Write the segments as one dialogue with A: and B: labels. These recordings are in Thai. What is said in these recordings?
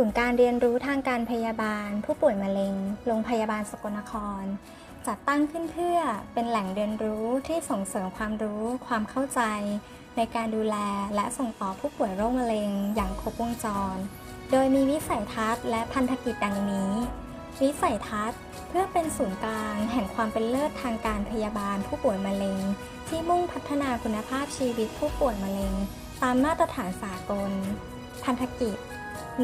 A: ศูนย์การเรียนรู้ทางการพยาบาล ผู้ป่วยมะเร็ง โรงพยาบาลสกลนคร จัดตั้งขึ้นเพื่อเป็นแหล่งเรียนรู้ที่ส่งเสริมความรู้ ความเข้าใจ ในการดูแลและส่งต่อผู้ป่วยโรคมะเร็ง อย่างครบวงจร โดยมีวิสัยทัศน์และพันธกิจดังนี้ วิสัยทัศน์เพื่อเป็นศูนย์กลางแห่งความเป็นเลิศทางการพยาบาล ผู้ป่วยมะเร็ง ที่มุ่งพัฒนาคุณภาพชีวิตผู้ป่วยมะเร็ง ตามมาตรฐานสากล พันธกิจ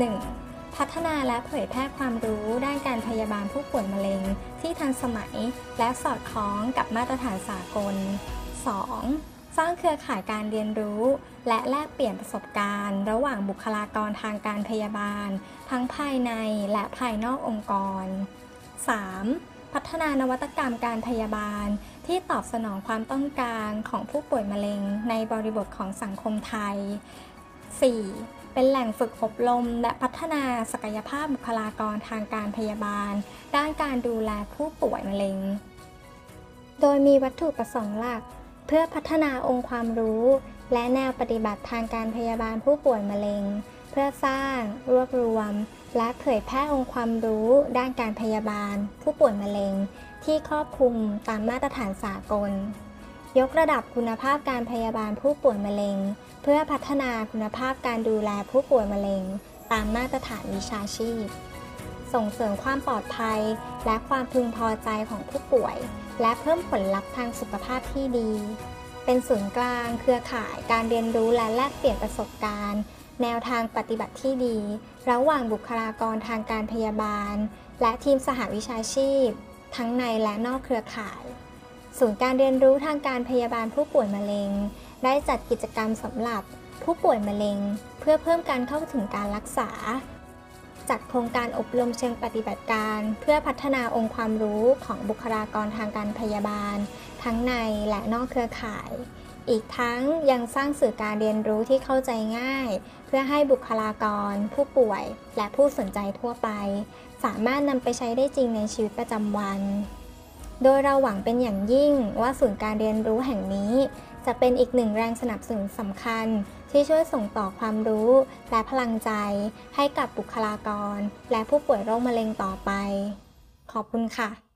A: 1. พัฒนาและเผยแพร่ความรู้ด้านการพยาบาลผู้ป่วยมะเร็งที่ทันสมัยและสอดคล้องกับมาตรฐานสากล 2. สร้างเครือข่ายการเรียนรู้ และแลกเปลี่ยนประสบการณ์ ระหว่างบุคลากรทางการพยาบาล ทั้งภายในและภายนอกองค์กร 3. พัฒนานวัตกรรมการพยาบาล ที่ตอบสนองความต้องการของผู้ป่วยมะเร็งในบริบทของสังคมไทย 4. เป็นแหล่งฝึกอบรม และพัฒนาศักยภาพบุคลากรทางการพยาบาล ด้านการดูแลผู้ป่วยมะเร็ง โดยมีวัตถุประสงค์หลัก เพื่อพัฒนาองค์ความรู้ และแนวปฏิบัติทางการพยาบาลผู้ป่วยมะเร็ง เพื่อสร้าง รวบรวม และเผยแพร่องค์ความรู้ ด้านการพยาบาล ผู้ป่วยมะเร็ง ที่ครอบคลุมตามมาตรฐานสากล ยกระดับคุณภาพการพยาบาลผู้ป่วยมะเร็ง เพื่อพัฒนาคุณภาพการดูแลผู้ป่วยมะเร็ง ตามมาตรฐานวิชาชีพ ส่งเสริมความปลอดภัย และความพึงพอใจของผู้ป่วย และเพิ่มผลลัพธ์ทางสุขภาพที่ดี เป็นศูนย์กลาง เครือข่ายการเรียนรู้และแลกเปลี่ยนประสบการณ์ แนวทางปฏิบัติที่ดี ระหว่างบุคลากรทางการพยาบาล และทีมสหวิชาชีพ ทั้งในและนอกเครือข่าย ศูนย์การเรียนรู้ทางการพยาบาลผู้ป่วยมะเร็ง ได้จัดกิจกรรมสำหรับผู้ป่วยมะเร็ง เพื่อเพิ่มการเข้าถึงการรักษา จัดโครงการอบรมเชิงปฏิบัติการ เพื่อพัฒนาองค์ความรู้ของบุคลากรทางการพยาบาล ทั้งในและนอกเครือข่าย อีกทั้งยังสร้างสื่อการเรียนรู้ที่เข้าใจง่าย เพื่อให้บุคลากร ผู้ป่วย และผู้สนใจทั่วไป สามารถนำไปใช้ได้จริงในชีวิตประจำวัน โดยเราหวังเป็นอย่างยิ่งว่าศูนย์การเรียนรู้แห่งนี้ จะเป็นอีกหนึ่งแรงสนับสนุนสำคัญ ที่ช่วยส่งต่อความรู้ และพลังใจ ให้กับบุคลากร และผู้ป่วยโรคมะเร็งต่อไป ขอบคุณค่ะ